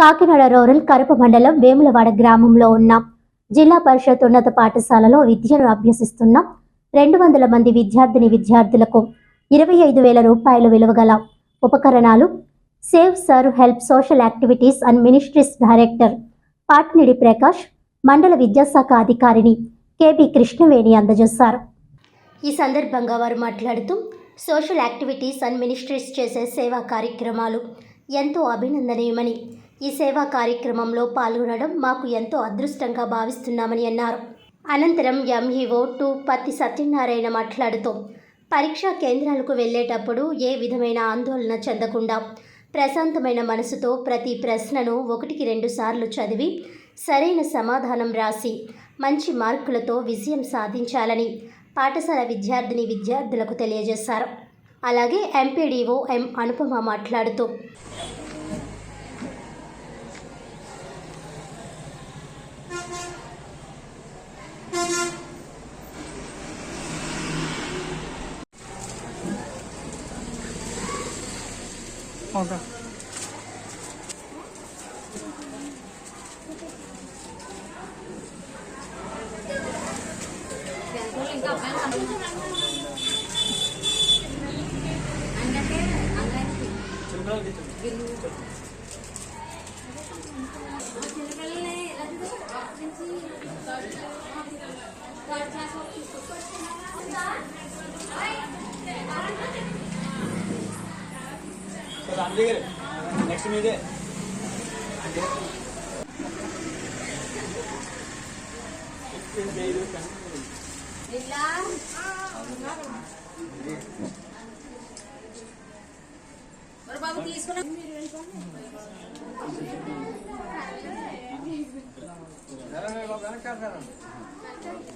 Kakinada rural Karapa మండలం వేములవాడ గ్రామంలో ఉన్న. జిల్లా పరిషత్ ఉన్నత పాఠశాలలో విద్యను అభ్యసిస్తున్న రెండు వందల మంది విద్యార్థిని విద్యార్థులకు ఇరవై ఐదు వేల రూపాయలు విలువ గల ఉపకరణాలు save serve help social activities and ministries director Patnidi Prakash మండల విద్యాశాఖ అధికారిని కేబి కృష్ణవేణి అందజేశారు. ఈ సందర్భంగా వారు మాట్లాడుతూ సోషల్ యాక్టివిటీస్ అండ్ మినిస్ట్రీస్ చేసే సేవా కార్యక్రమాలు ఎంతో అభినందనీయమని ఈ సేవా కార్యక్రమంలో పాల్గొనడం మాకు ఎంతో అదృష్టంగా భావిస్తున్నామని అన్నారు. అనంతరం ఎంఈఓ టు పత్తి సత్యనారాయణ మాట్లాడుతూ పరీక్షా కేంద్రాలకు వెళ్ళేటప్పుడు ఏ విధమైన ఆందోళన చెందకుండా ప్రశాంతమైన మనసుతో ప్రతి ప్రశ్నను ఒకటికి రెండు సార్లు చదివి సరైన సమాధానం రాసి మంచి మార్కులతో విజయం సాధించాలని పాఠశాల విద్యార్థిని విద్యార్థులకు తెలియజేశారు. అలాగే ఎంపీడీఓ ఎం అనుపమ మాట్లాడుతూ 好的。Thank you. ఓకే నెక్స్ట్ మీదే. బాబు తీసుకున్నా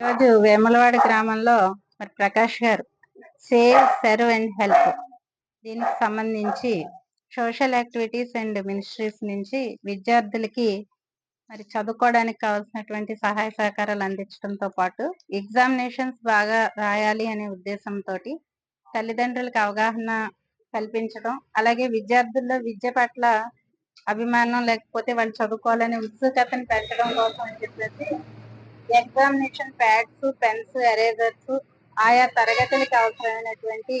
ఈరోజు వేములవాడ గ్రామంలో మరి ప్రకాష్ గారు సేవ్ సర్వ్ అండ్ హెల్ప్ దీనికి సంబంధించి సోషల్ యాక్టివిటీస్ అండ్ మినిస్ట్రీస్ నుంచి విద్యార్థులకి మరి చదువుకోవడానికి కావాల్సినటువంటి సహాయ సహకారాలు అందించడంతో పాటు ఎగ్జామినేషన్స్ బాగా రాయాలి అనే ఉద్దేశంతో తల్లిదండ్రులకు అవగాహన కల్పించడం అలాగే విద్యార్థుల్లో విద్య పట్ల అభిమానం లేకపోతే వాళ్ళు చదువుకోవాలనే ఉత్సుకతను పెంచడం కోసం అని చెప్పేసి ఎగ్జామినేషన్ ప్యాడ్స్ పెన్స్ ఎరేజర్స్ ఆయా తరగతులకు అవసరమైనటువంటి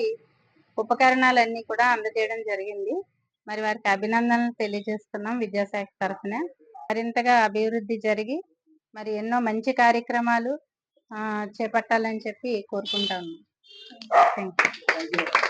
ఉపకరణాలన్నీ కూడా అందజేయడం జరిగింది. మరి వారికి అభినందనలు తెలియజేస్తున్నాం విద్యాశాఖ తరఫున. మరింతగా అభివృద్ధి జరిగి మరి ఎన్నో మంచి కార్యక్రమాలు ఆ, చేపట్టాలని చెప్పి కోరుకుంటా ఉన్నాం థ్యాంక్ యూ